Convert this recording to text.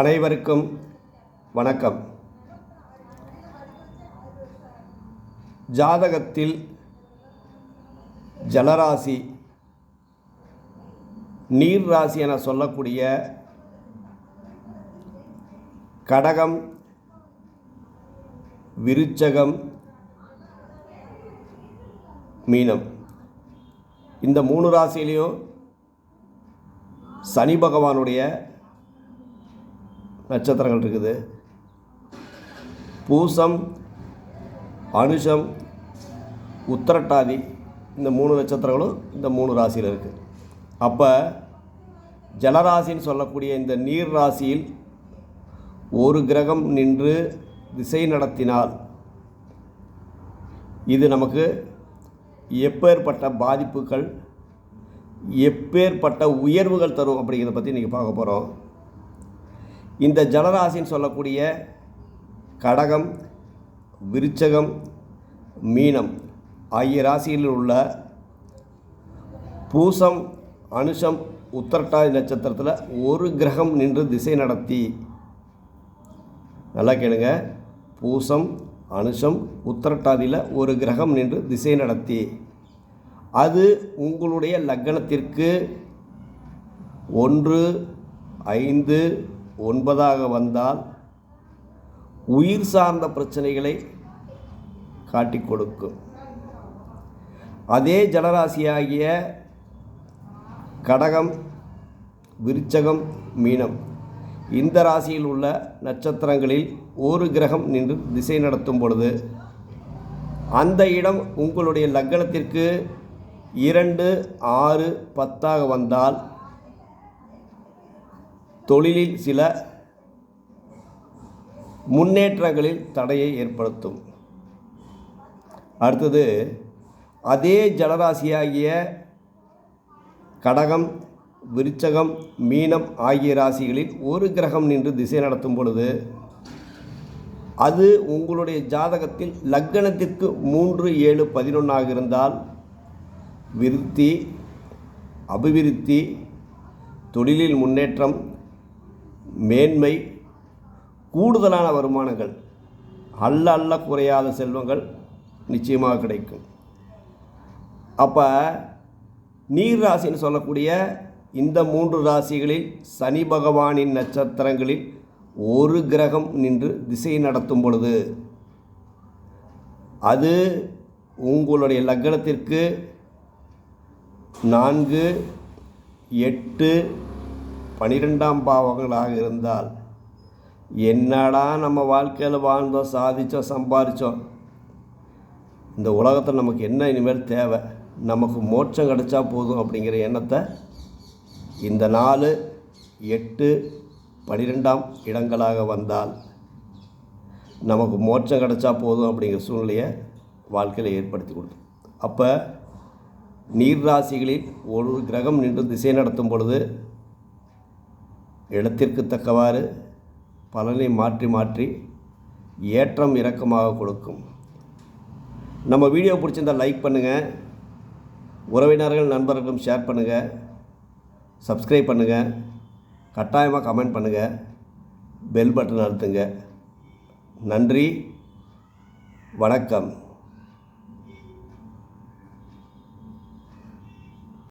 அனைவருக்கும் வணக்கம். ஜாதகத்தில் ஜலராசி நீர் ராசி என சொல்லக்கூடிய கடகம் விருச்சகம் மீனம். இந்த மூணு ராசியிலையும் சனி பகவானுடைய நட்சத்திரங்கள் இருக்குது. பூசம் அனுஷம் உத்திரட்டாதி இந்த மூணு நட்சத்திரங்களும் இந்த மூணு ராசியில் இருக்குது அப்போ ஜலராசின்னு சொல்லக்கூடிய இந்த நீர் ராசியில் ஒரு கிரகம் நின்று திசை நடத்தினால் இது நமக்கு எப்பேற்பட்ட பாதிப்புகள் எப்பேற்பட்ட உயர்வுகள் தரும் அப்படிங்கிறத பற்றி இன்றைக்கி பார்க்க போகிறோம் இந்த ஜலராசின்னு சொல்லக்கூடிய கடகம் விருச்சகம் மீனம் ஆகிய ராசியில் உள்ள பூசம் அனுஷம் உத்தரட்டாதி நட்சத்திரத்தில் ஒரு கிரகம் நின்று திசை நடத்தி. நல்லா கேளுங்க. பூசம் அனுஷம் உத்தரட்டாதியில் ஒரு கிரகம் நின்று திசை நடத்தி. அது உங்களுடைய லக்னத்திற்கு ஒன்று ஐந்து ஒன்பதாக வந்தால் உயிர் சார்ந்த பிரச்சனைகளை காட்டிக் கொடுக்கும். அதே ஜலராசியாகிய கடகம் விருச்சகம் மீனம் இந்த ராசியில் உள்ள நட்சத்திரங்களில் ஒரு கிரகம் நின்று திசை நடத்தும் பொழுது அந்த இடம் உங்களுடைய லக்னத்திற்கு இரண்டு ஆறு பத்தாக வந்தால் தொழிலில் சில முன்னேற்றங்களில் தடையை ஏற்படுத்தும். அடுத்தது அதே ஜலராசியாகிய கடகம் விருச்சகம் மீனம் ஆகிய ராசிகளில் ஒரு கிரகம் நின்று திசை நடத்தும் பொழுது அது உங்களுடைய ஜாதகத்தில் லக்கணத்திற்கு மூன்று ஏழு பதினொன்றாக இருந்தால் விருத்தி அபிவிருத்தி தொழிலில் முன்னேற்றம் மேன்மை கூடுதலான வருமானங்கள் அல்ல அல்ல குறையாத செல்வங்கள் நிச்சயமாக கிடைக்கும். அப்போ நீர் ராசின்னு சொல்லக்கூடிய இந்த மூன்று ராசிகளில் சனி பகவானின் நட்சத்திரங்களில் ஒரு கிரகம் நின்று திசை நடத்தும் பொழுது அது உங்களுடைய லக்னத்திற்கு நான்கு எட்டு பனிரெண்டாம் பாவங்களாக இருந்தால் என்னடா நம்ம வாழ்க்கையில் வாழ்ந்தோம் சாதித்தோம் சம்பாதிச்சோம் இந்த உலகத்தில் நமக்கு என்ன இனிமேல் தேவை? நமக்கு மோட்சம் கிடைச்சா போதும் அப்படிங்கிற எண்ணத்தை இந்த நாலு எட்டு பனிரெண்டாம் இடங்களாக வந்தால் நமக்கு மோட்சம் கிடைச்சா போதும் அப்படிங்கிற சூழ்நிலையை வாழ்க்கையில் ஏற்படுத்தி கொடுத்தோம் அப்போ நீர் ராசிகளில் ஒரு கிரகம் நின்று திசை நடத்தும் பொழுது இடத்திற்கு தக்கவாறு பலனை மாற்றி மாற்றி ஏற்றம் இறக்கமாக கொடுக்கும். நம்ம வீடியோ பிடிச்சிருந்தால் லைக் பண்ணுங்கள் உறவினர்கள் நண்பர்களும் ஷேர் பண்ணுங்கள் சப்ஸ்கிரைப் பண்ணுங்கள் கட்டாயமாக கமெண்ட் பண்ணுங்கள் பெல் பட்டன் அழுத்துங்க. நன்றி. வணக்கம்.